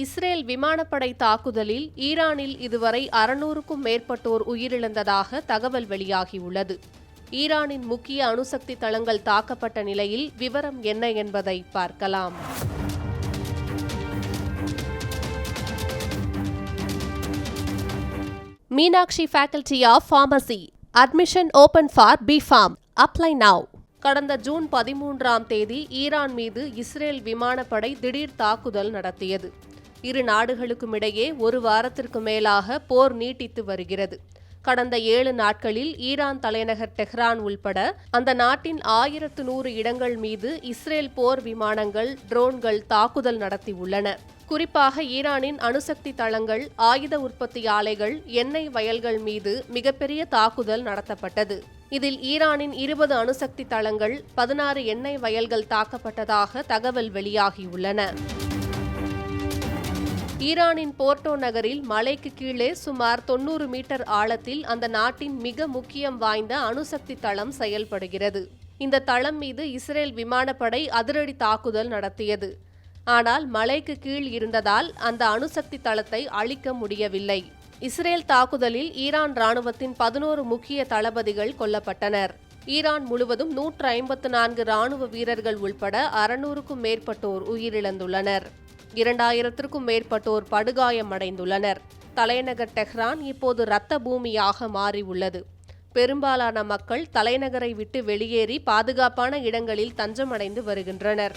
Israel விமானப்படை தாக்குதலில் ஈரானில் இதுவரை அறுநூறுக்கும் மேற்பட்டோர் உயிரிழந்ததாக தகவல் வெளியாகியுள்ளது. ஈரானின் முக்கிய அணுசக்தி தளங்கள் தாக்கப்பட்ட நிலையில் விவரம் என்ன என்பதை பார்க்கலாம். Meenakshi faculty of pharmacy admission open for B pharm apply now கடந்த ஜூன் பதிமூன்றாம் தேதி ஈரான் மீது இஸ்ரேல் விமானப்படை திடீர் தாக்குதல் நடத்தியது. இரு நாடுகளுக்கும் இடையே ஒரு வாரத்திற்கு மேலாக போர் நீட்டித்து வருகிறது. கடந்த ஏழு நாட்களில் ஈரான் தலைநகர் டெஹ்ரான் உள்பட அந்த நாட்டின் ஆயிரத்து நூறு இடங்கள் மீது இஸ்ரேல் போர் விமானங்கள் ட்ரோன்கள் தாக்குதல் நடத்தியுள்ளன குறிப்பாக ஈரானின் அணுசக்தி தளங்கள் ஆயுத உற்பத்தி ஆலைகள் எண்ணெய் வயல்கள் மீது மிகப்பெரிய தாக்குதல் நடத்தப்பட்டது. இதில் ஈரானின் இருபது அணுசக்தி தளங்கள் பதினாறு எண்ணெய் வயல்கள் தாக்கப்பட்டதாக தகவல் வெளியாகியுள்ளன ஈரானின் போர்ட்டோ நகரில் மலைக்கு கீழே சுமார் தொன்னூறு மீட்டர் ஆழத்தில் அந்த நாட்டின் மிக முக்கியம் வாய்ந்த அணுசக்தி தளம் செயல்படுகிறது. இந்த தளம் மீது இஸ்ரேல் விமானப்படை அதிரடி தாக்குதல் நடத்தியது. ஆனால் மலைக்கு கீழ் இருந்ததால் அந்த அணுசக்தி தளத்தை அழிக்க முடியவில்லை. இஸ்ரேல் தாக்குதலில் ஈரான் ராணுவத்தின் பதினோரு முக்கிய தளபதிகள் கொல்லப்பட்டனர். ஈரான் முழுவதும் நூற்று ஐம்பத்து நான்கு ராணுவ வீரர்கள் உள்பட அறுநூறுக்கும் மேற்பட்டோர் உயிரிழந்துள்ளனர். இரண்டாயிரத்திற்கும் மேற்பட்டோர் படுகாயமடைந்துள்ளனர். தலைநகர் டெஹ்ரான் இப்போது இரத்த பூமியாக மாறியுள்ளது. பெரும்பாலான மக்கள் தலைநகரை விட்டு வெளியேறி பாதுகாப்பான இடங்களில் தஞ்சமடைந்து வருகின்றனர்.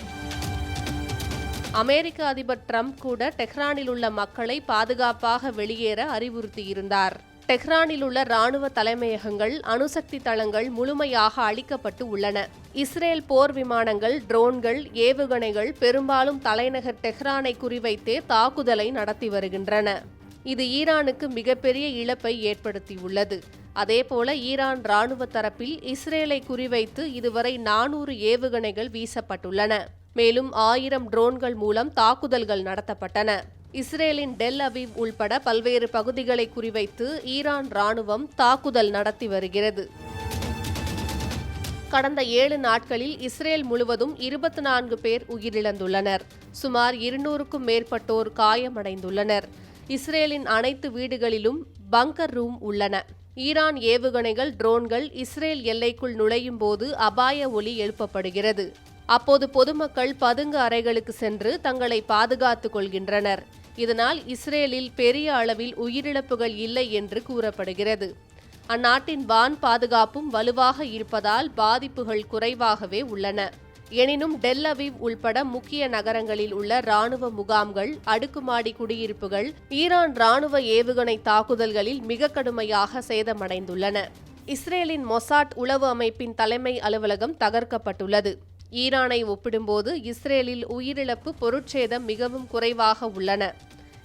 அமெரிக்க அதிபர் ட்ரம்ப் கூட டெஹ்ரானில் உள்ள மக்களை பாதுகாப்பாக வெளியேற அறிவுறுத்தியிருந்தார். டெஹ்ரானில் உள்ள ராணுவ தலைமையகங்கள் அணுசக்தி தளங்கள் முழுமையாக அழிக்கப்பட்டு உள்ளன. இஸ்ரேல் போர் விமானங்கள் ட்ரோன்கள் ஏவுகணைகள் பெரும்பாலும் தலைநகர் டெஹ்ரானை குறிவைத்தே தாக்குதலை நடத்தி வருகின்றன. இது ஈரானுக்கு மிகப்பெரிய இழப்பை ஏற்படுத்தியுள்ளது. அதேபோல ஈரான் ராணுவ தரப்பில் இஸ்ரேலை குறிவைத்து இதுவரை நானூறு ஏவுகணைகள் வீசப்பட்டுள்ளன. மேலும் ஆயிரம் ட்ரோன்கள் மூலம் தாக்குதல்கள் நடத்தப்பட்டன. இஸ்ரேலின் டெல் அவீவ் உள்பட பல்வேறு பகுதிகளை குறிவைத்து ஈரான் ராணுவம் தாக்குதல் நடத்தி வருகிறது. கடந்த ஏழு நாட்களில் இஸ்ரேல் முழுவதும் இருபத்தி நான்கு பேர் உயிரிழந்துள்ளனர். சுமார் இருநூறுக்கும் மேற்பட்டோர் காயமடைந்துள்ளனர். இஸ்ரேலின் அனைத்து வீடுகளிலும் பங்கர் ரூம் உள்ளன. ஈரான் ஏவுகணைகள் ட்ரோன்கள் இஸ்ரேல் எல்லைக்குள் நுழையும் போது அபாய ஒலி எழுப்பப்படுகிறது. அப்போது பொதுமக்கள் பதுங்கு அறைகளுக்கு சென்று தங்களை பாதுகாத்துக் கொள்கின்றனர். இதனால் இஸ்ரேலில் பெரிய அளவில் உயிரிழப்புகள் இல்லை என்று கூறப்படுகிறது. அந்நாட்டின் வான் பாதுகாப்பும் வலுவாக இருப்பதால் பாதிப்புகள் குறைவாகவே உள்ளன. எனினும் டெல் அவீவ் உள்பட முக்கிய நகரங்களில் உள்ள ராணுவ முகாம்கள் அடுக்குமாடி குடியிருப்புகள் ஈரான் ராணுவ ஏவுகணை தாக்குதல்களில் மிக கடுமையாக சேதமடைந்துள்ளன. இஸ்ரேலின் மொசாட் உளவு அமைப்பின் தலைமை அலுவலகம் தகர்க்கப்பட்டுள்ளது. ஈரானை ஒப்பிடும்போது இஸ்ரேலில் உயிரிழப்பு பொருட்சேதம் மிகவும் குறைவாக உள்ளன.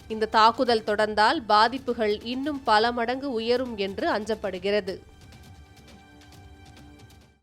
இந்த தாக்குதல் தொடர்ந்தால் பாதிப்புகள் இன்னும் பல மடங்கு உயரும் என்று அஞ்சப்படுகிறது.